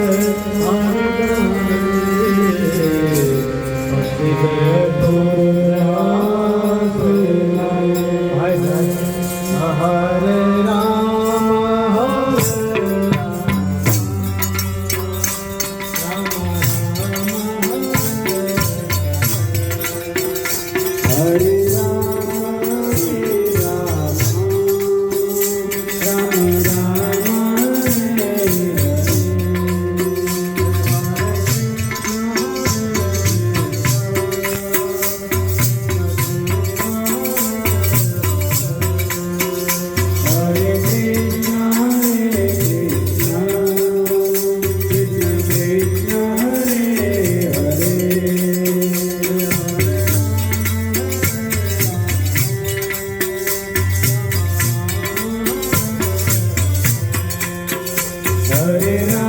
Tanrı Hare Hare.